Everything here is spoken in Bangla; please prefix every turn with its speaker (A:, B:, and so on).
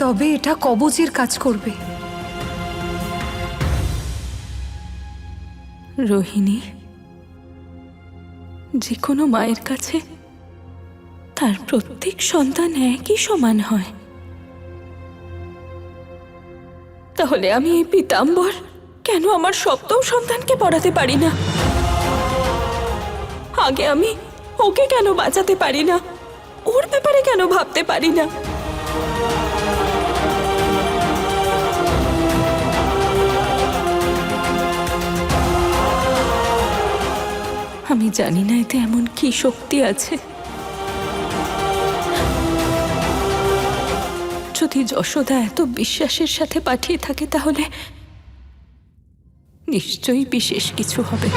A: তবে এটা কবজের কাজ করবে।
B: রোহিণী, যে কোনো মায়ের কাছে তার প্রত্যেক সন্তান একই সমান হয়। তাহলে আমি এই পিতাম্বর কেন আমার সপ্তম সন্তানকে পড়াতে পারি না? আগে আমি ওকে কেন বাঁচাতে পারি না? ওর ব্যাপারে কেন ভাবতে পারি না? আমি জানি না এতে এমন কি শক্তি আছে। যদি যশোদা এত বিশ্বাসের সাথে পাঠিয়ে থাকে তাহলে নিশ্চয়ই বিশেষ কিছু হবে।